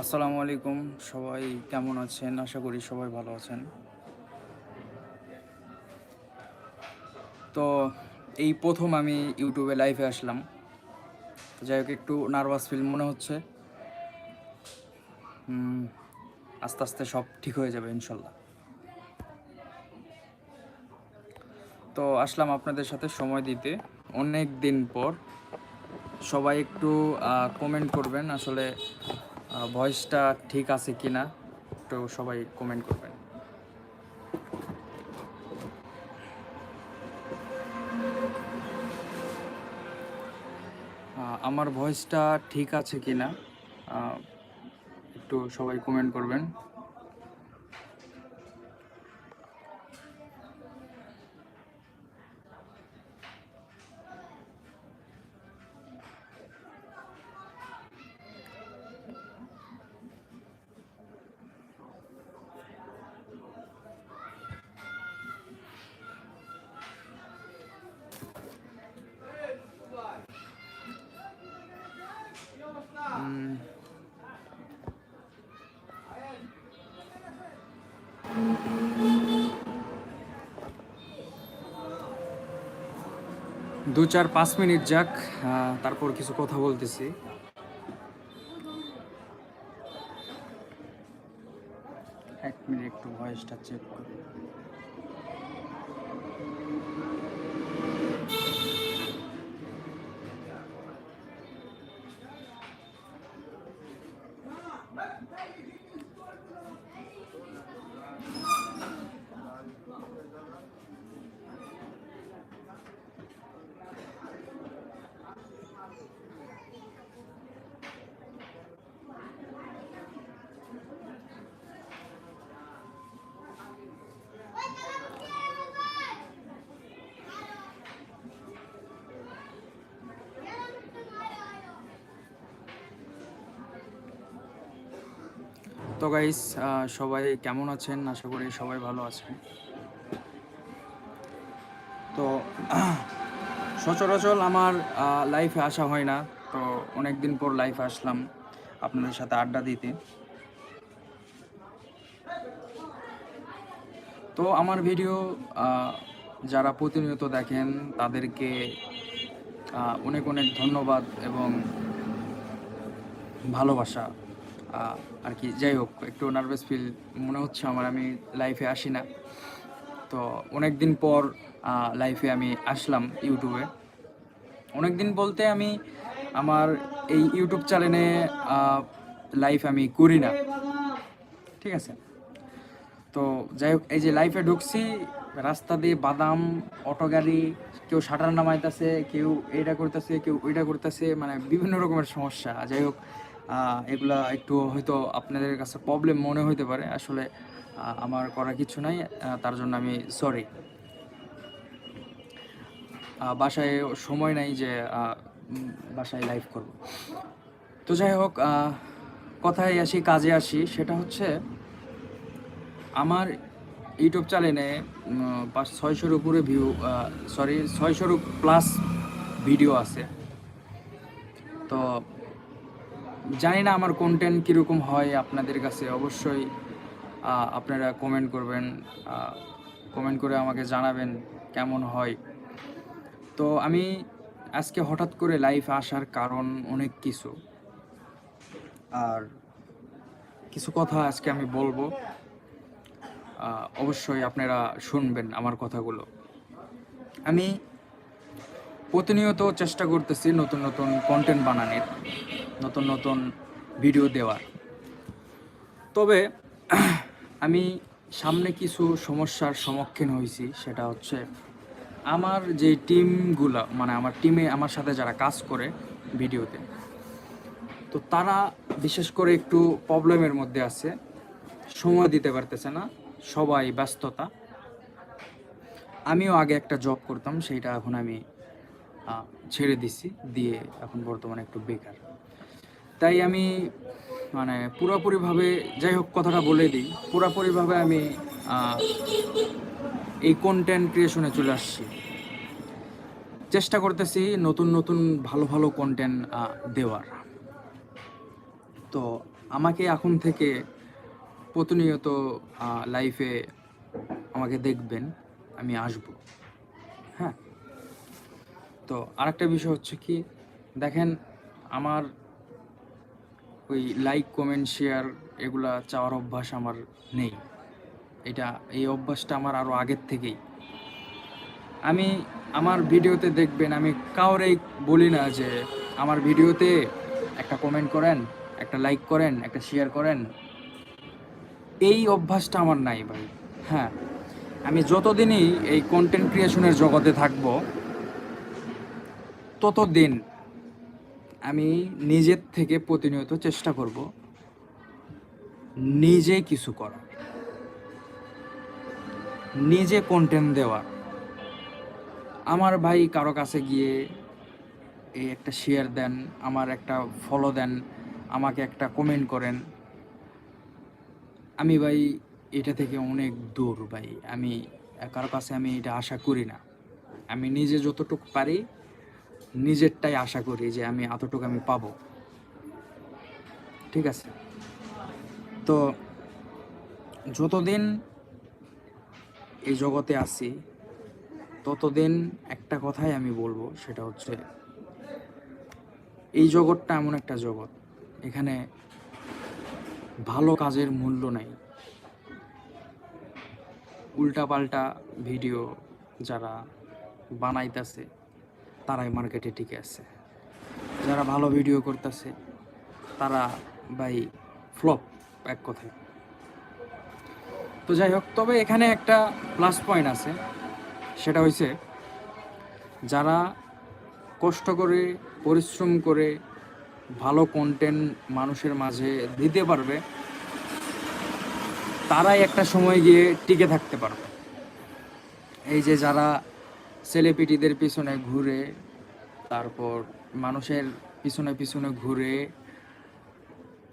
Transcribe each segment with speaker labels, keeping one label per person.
Speaker 1: আসসালামু আলাইকুম, সবাই কেমন আছেন? আশা করি সবাই ভালো আছেন। তো এই প্রথম আমি ইউটিউবে লাইভে আসলাম। যাই হোক, একটু নার্ভাস ফিল মনে হচ্ছে। আস্তে আস্তে সব ঠিক হয়ে যাবে, ইনশাল্লাহ। তো আসলাম আপনাদের সাথে সময় দিতে। অনেক দিন পর সবাই একটু কমেন্ট করবেন আসলে ভয়েসটা ঠিক আছে কি না তো সবাই কমেন্ট করবেন। আমার ভয়েসটা ঠিক আছে কি না একটু সবাই কমেন্ট করবেন। দু চার পাঁচ মিনিট যাক তারপর কিছু কথা বলতেছি। এক মিনিট একটু ভয়েসটা চেক করি। তো গাইস সবাই কেমন আছেন? আশা করি সবাই ভালো আছেন। তো, সচরাচর আমার লাইফে আসা হয় না। তো অনেক দিন পর লাইফে আসলাম আপনাদের সাথে আড্ডা দিতে। তো আমার ভিডিও যারা প্রতিনিয়ত দেখেন, তাদেরকে অনেক অনেক ধন্যবাদ এবং ভালোবাসা। আর কি, যাই হোক, একটু নার্ভাস ফিল মনে হচ্ছে আমার, আমি লাইফে আসি না। তো অনেক দিন পর লাইফে আমি আসলাম ইউটিউবে অনেক দিন বলতে আমি আমার এই ইউটিউব চ্যানেলে লাইভ আমি করি না। ঠিক আছে? তো যাই হোক, এই যে লাইফে ঢুকছি, রাস্তা দিয়ে বাদাম, অটো গাড়ি, কেউ শাটার নামাইতেছে, কেউ এইটা করতেছে, কেউ ওইটা করতেছে মানে বিভিন্ন রকমের সমস্যা। যাই হোক এগুলা একটু হয়তো আপনাদের কাছে প্রবলেম মনে হইতে পারে। আসলে আমার করা কিছু নাই তার জন্য আমি সরি বাসায় সময় নাই যে বাসায় লাইভ করব। তো যাই হোক কথায় আসি, কাজে আসি, সেটা হচ্ছে, আমার ইউটিউব চ্যানেলে পাঁচ, ছয়শোর উপরে ভিউ সরি ছয়শোর প্লাস ভিডিও আছে। তো জানি না আমার কন্টেন্ট কীরকম হয় আপনাদের কাছে। অবশ্যই আপনারা কমেন্ট করবেন কমেন্ট করে আমাকে জানাবেন কেমন হয়। তো আমি আজকে হঠাৎ করে লাইভ আসার কারণ অনেক কিছু। আর কিছু কথা আজকে আমি বলব। অবশ্যই আপনারা শুনবেন আমার কথাগুলো। আমি প্রতিনিয়ত চেষ্টা করতেছি নতুন নতুন কন্টেন্ট বানানোর। নতুন নতুন ভিডিও দেওয়ার। তবে আমি সামনে কিছু সমস্যার সম্মুখীন হয়েছি, সেটা হচ্ছে আমার যে টিমগুলো মানে আমার টিমে আমার সাথে যারা কাজ করে ভিডিওতে, তো তারা বিশেষ করে একটু প্রবলেমের মধ্যে আছে, সময় দিতে পারতেছে না, সবাই ব্যস্ততা। আমিও আগে একটা জব করতাম, সেইটা এখন আমি ছেড়ে দিছি, দিয়ে এখন বর্তমানে একটু বেকার। তাই আমি মানে পুরোপুরিভাবে, যাই হোক কথাটা বলে দিই, পুরোপুরিভাবে আমি এই কন্টেন্ট ক্রিয়েশনে চলে আসছি। চেষ্টা করতেছি নতুন নতুন ভালো ভালো কন্টেন্ট দেওয়ার। তো আমাকে এখন থেকে প্রতিনিয়ত লাইফে আমাকে দেখবেন, আমি আসব। হ্যাঁ? তো আরেকটা বিষয় হচ্ছে কি, দেখেন, আমার ওই লাইক কমেন্ট শেয়ার এগুলা চাওয়ার অভ্যাস আমার নেই। এটা, এই অভ্যাসটা আমার আরও আগের থেকেই। আমি, আমার ভিডিওতে দেখবেন, আমি কাউরেই বলি না যে আমার ভিডিওতে একটা কমেন্ট করেন, একটা লাইক করেন, একটা শেয়ার করেন। এই অভ্যাসটা আমার নাই ভাই। হ্যাঁ আমি যতদিনই এই কন্টেন্ট ক্রিয়েশনের জগতে থাকব, ততদিন আমি নিজের থেকে প্রতিনিয়ত চেষ্টা করব নিজে কিছু করা নিজে কন্টেন্ট দেওয়ার। আমার ভাই কারও কাছে গিয়ে এই একটা শেয়ার দেন, আমার একটা ফলো দেন, আমাকে একটা কমেন্ট করেন। আমি ভাই, এটা থেকে অনেক দূর ভাই। আমি, কারও কাছে আমি এটা আশা করি না। আমি নিজে যতটুকু পারি নিজেরটাই আশা করি যে আমি এতটুকু আমি পাবো। ঠিক আছে? তো যতদিন এই জগতে আছি, ততদিন একটা কথাই আমি বলব, সেটা হচ্ছে এই জগৎটা এমন একটা জগৎ, এখানে ভালো কাজের মূল্য নাই। উল্টাপাল্টা ভিডিও যারা বানাইতেছে তারাই মার্কেটে টিকে আছে। যারা ভালো ভিডিও করতেছে, তারা বাই ফ্লপ এক কথায়। তো যাই হোক, তবে এখানে একটা প্লাস পয়েন্ট আছে। সেটা হয়েছে যারা কষ্ট করে, পরিশ্রম করে ভালো কন্টেন্ট মানুষের মাঝে দিতে পারবে, তারাই একটা সময় গিয়ে টিকে থাকতে পারবে। এই যে যারা সেলিব্রিটিদের পিছনে ঘুরে, তারপর মানুষের পিছনে পিছনে ঘুরে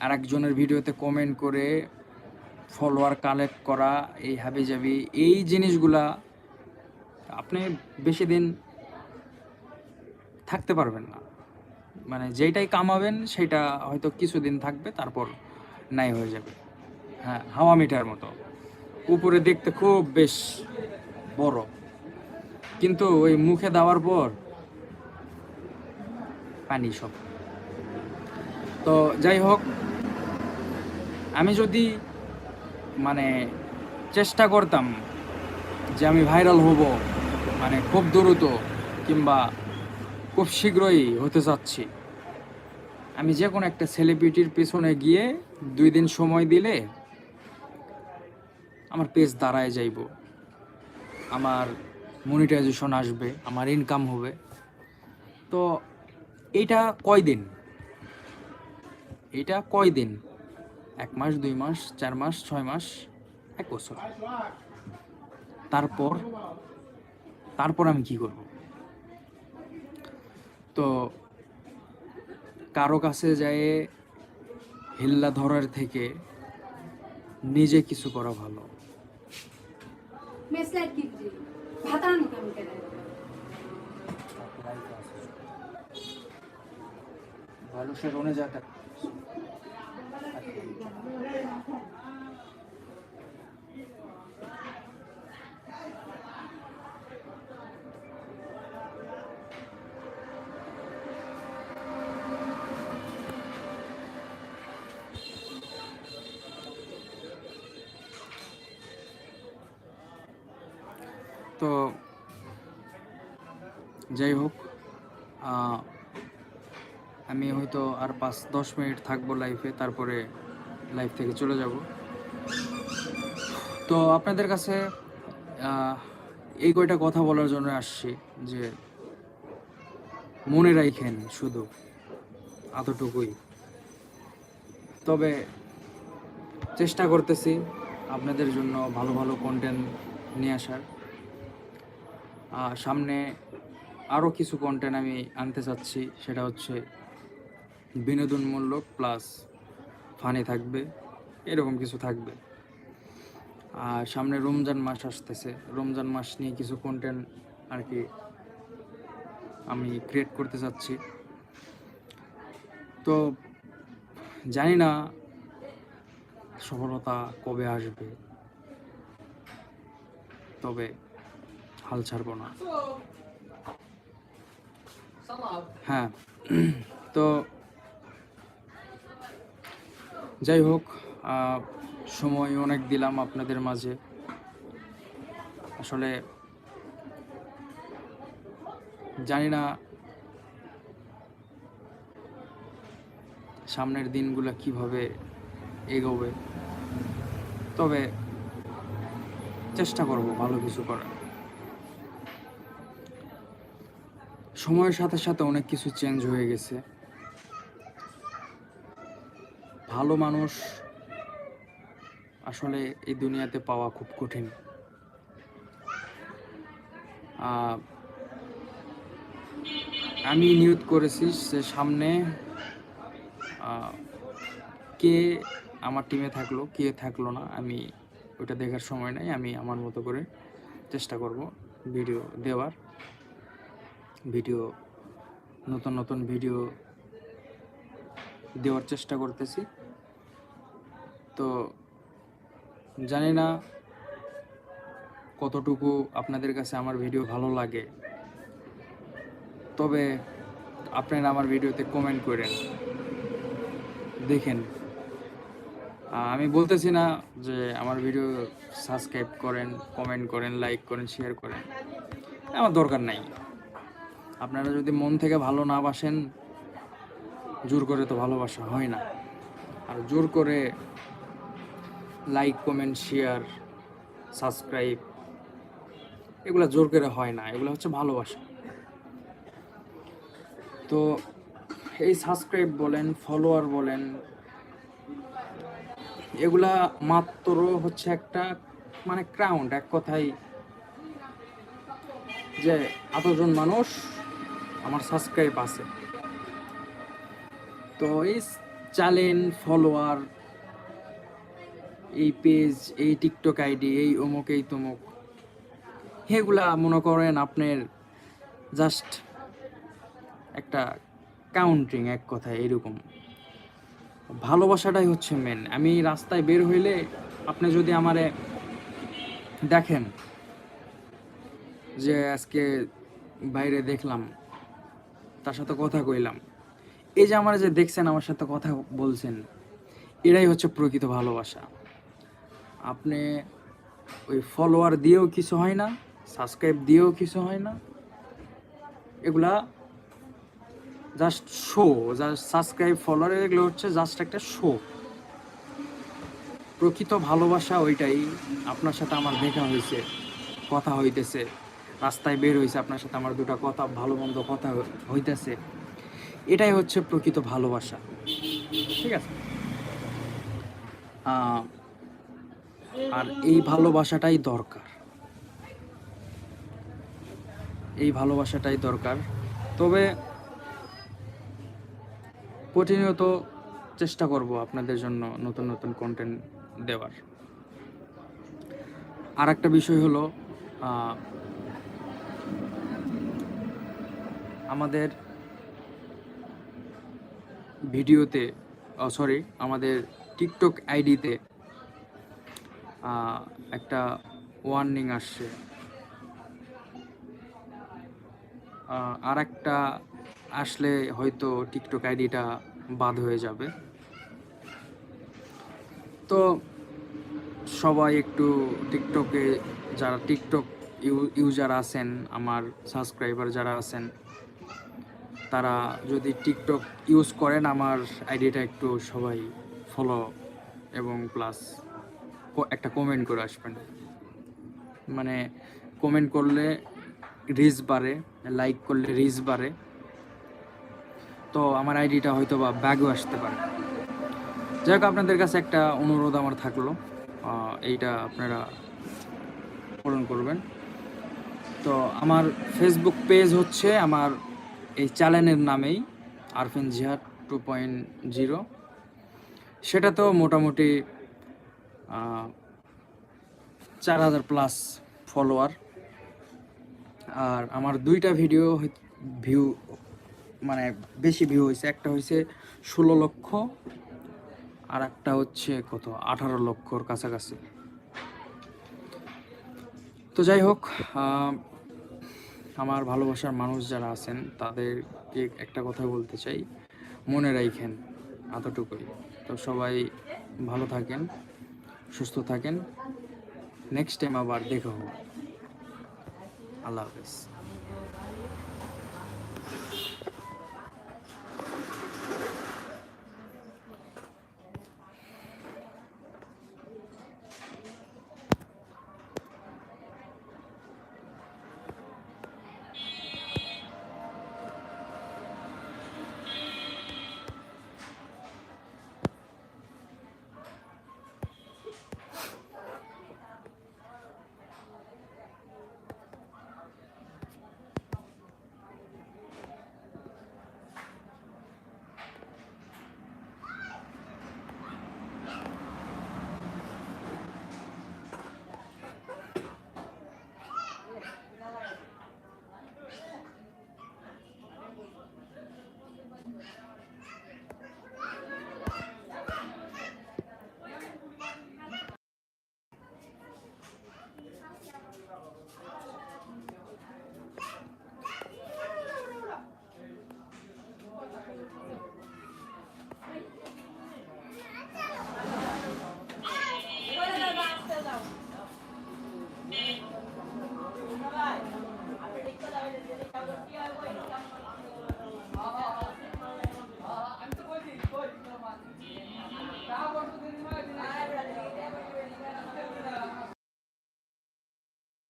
Speaker 1: আর একজনের ভিডিওতে কমেন্ট করে ফলোয়ার কালেক্ট করা, এই হাবি জাবি এই জিনিসগুলা আপনি বেশি দিন থাকতে পারবেন না। মানে যেটাই কামাবেন, সেটা হয়তো কিছুদিন থাকবে, তারপর নাই হয়ে যাবে। হ্যাঁ হাওয়া মিটার মতো। উপরে দেখতে খুব বেশ বড়। কিন্তু ওই মুখে দেওয়ার পর পানি সব। তো যাই হোক, আমি যদি মানে চেষ্টা করতাম যে আমি ভাইরাল হব মানে খুব দ্রুত কিংবা খুব শীঘ্রই হতে চাচ্ছি, আমি যে কোনো একটা সেলিব্রিটির পেছনে গিয়ে দুই দিন সময় দিলে আমার পেজ দাঁড়ায় যাইব। আমার মনিটাইজেশন আসবে, আমার ইনকাম হবে। তো এইটা কয় দিন? এইটা কয় দিন? এক মাস, দুই মাস, চার মাস, ছয় মাস, এক বছর। তারপর তারপর আমি কি করব? তো কারও কাছে যায় হিল্লা ধরার থেকে নিজে কিছু করা ভালো।
Speaker 2: সাধারণ কেমিক্যাল
Speaker 1: ভালো সে রনে তো যাই হোক আমি হয়তো আর পাঁচ, দশ মিনিট থাকব লাইফে তারপরে লাইফ থেকে চলে যাব। তো আপনাদের কাছে এই কয়টা কথা বলার জন্য আসছি যে মনে রাখেন শুধু, এতটুকুই। তবে চেষ্টা করতেছি আপনাদের জন্য ভালো ভালো কন্টেন্ট নিয়ে আসার। সামনে আরও কিছু কন্টেন্ট আমি আনতে চাচ্ছি, সেটা হচ্ছে বিনোদনমূলক প্লাস ফানি থাকবে, এরকম কিছু থাকবে। আর সামনে রমজান মাস আসতেছে, রমজান মাস নিয়ে কিছু কন্টেন্ট আর কি আমি ক্রিয়েট করতে চাচ্ছি। তো জানি না সফলতা কবে আসবে, তবে হাল ছাড়বো না। হ্যাঁ তো যাই হোক সময় অনেক দিলাম আপনাদের মাঝে। আসলে জানি না সামনের দিনগুলো কীভাবে এগোবে তবে চেষ্টা করব ভালো কিছু করার। সময়ের সাথে সাথে অনেক কিছু চেঞ্জ হয়ে গেছে। ভালো মানুষ আসলে এই দুনিয়াতে পাওয়া খুব কঠিন। আমি নিয়ত করেছি যে সামনে কে আমার টিমে থাকল, কে থাকল না, আমি ওটা দেখার সময় নাই, আমি আমার মতো করে চেষ্টা করব ভিডিও দেওয়ার। ভিডিও, নতুন নতুন ভিডিও দেওয়ার চেষ্টা করতেছি। তো জানি না কতটুকু আপনাদের কাছে আমার ভিডিও ভালো লাগে। তবে আপনারা আমার ভিডিওতে কমেন্ট করেন। দেখেন, আমি বলতেছি না যে আমার ভিডিও সাবস্ক্রাইব করেন কমেন্ট করেন লাইক করেন শেয়ার করেন। আমার দরকার নাই। আপনারা যদি মন থেকে ভালো না বাসেন, জোর করে তো ভালোবাসা হয় না। আর জোর করে লাইক কমেন্ট শেয়ার সাবস্ক্রাইব এগুলো জোর করে হয় না, এগুলো হচ্ছে ভালোবাসা। তো এই সাবস্ক্রাইব বলেন ফলোয়ার বলেন, এগুলা মাত্র হচ্ছে একটা মানে ক্রাউন্ড এক কথায় যে এতজন মানুষ আমার সাবস্ক্রাইব আছে। তো এই চ্যানেল ফলোয়ার এই পেজ এই টিকটক আইডি এই অমুক, এই তমুক, এগুলা মনে করেন আপনার জাস্ট একটা কাউন্টিং এক কথায় এরকম। ভালোবাসাটাই হচ্ছে মেন আমি রাস্তায় বের হইলে আপনি যদি আমারে দেখেন যে আজকে বাইরে দেখলাম তার সাথে কথা কইলাম। এই যে আমার যে দেখছেন, আমার সাথে কথা বলছেন, এরাই হচ্ছে প্রকৃত ভালোবাসা। আপনি ওই ফলোয়ার দিয়েও কিছু হয় না সাবস্ক্রাইব দিয়েও কিছু হয় না। এগুলা just show just subscribe follower এগুলো হচ্ছে জাস্ট একটা শো প্রকৃত ভালোবাসা ওইটাই, আপনার সাথে আমার দেখা হয়েছে, কথা হইতেছে। রাস্তায় বের হয়েছে আপনার সাথে আমার দুটো কথা, ভালো মন্দ কথা হইতেছে। এটাই হচ্ছে প্রকৃত ভালোবাসা। ঠিক আছে? আর এই ভালোবাসাটাই দরকার। এই ভালোবাসাটাই দরকার। তবে প্রতিনিয়ত চেষ্টা করব আপনাদের জন্য নতুন নতুন কন্টেন্ট দেওয়ার। আর একটা বিষয় হলো আমাদের ভিডিওতে সরি, আমাদের টিকটক আইডিতে একটা ওয়ার্নিং আসছে। আর একটা আসলে হয়তো টিকটক আইডিটা বাদ হয়ে যাবে। তো সবাই একটু টিকটকে, যারা টিকটক ইউজার আছেন, আমার সাবস্ক্রাইবার যারা আছেন তারা যদি টিকটক ইউজ করেন, আমার আইডিটা একটু সবাই ফলো এবং প্লাস একটা কমেন্ট করে আসবেন। মানে কমেন্ট করলে রিচ বাড়ে লাইক করলে রিচ বাড়ে। তো আমার আইডিটা হয়তো বা ব্যাগও আসতে পারে। যাই হোক, আপনাদের কাছে একটা অনুরোধ আমার থাকল। এইটা আপনারা পূরণ করবেন। তো আমার ফেসবুক পেজ হচ্ছে আমার এই চ্যানেলের নামেই আরফিন জিহাদ টু পয়েন্ট জিরো। সেটা তো মোটামুটি চার হাজার প্লাস ফলোয়ার। আর আমার দুইটা ভিডিও ভিউ মানে বেশি ভিউ হয়েছে। একটা হয়েছে ষোলো লক্ষ, আর একটা হচ্ছে কত? আঠারো লক্ষর কাছাকাছি। তো যাই হোক আমার ভালোবাসার মানুষ যারা আছেন, তাদেরকে একটা কথা বলতে চাই। মনে রাখেন এতটুকুই। তো সবাই ভালো থাকেন, সুস্থ থাকেন। নেক্সট টাইম আবার দেখা হবে। আল্লাহ হাফেজ।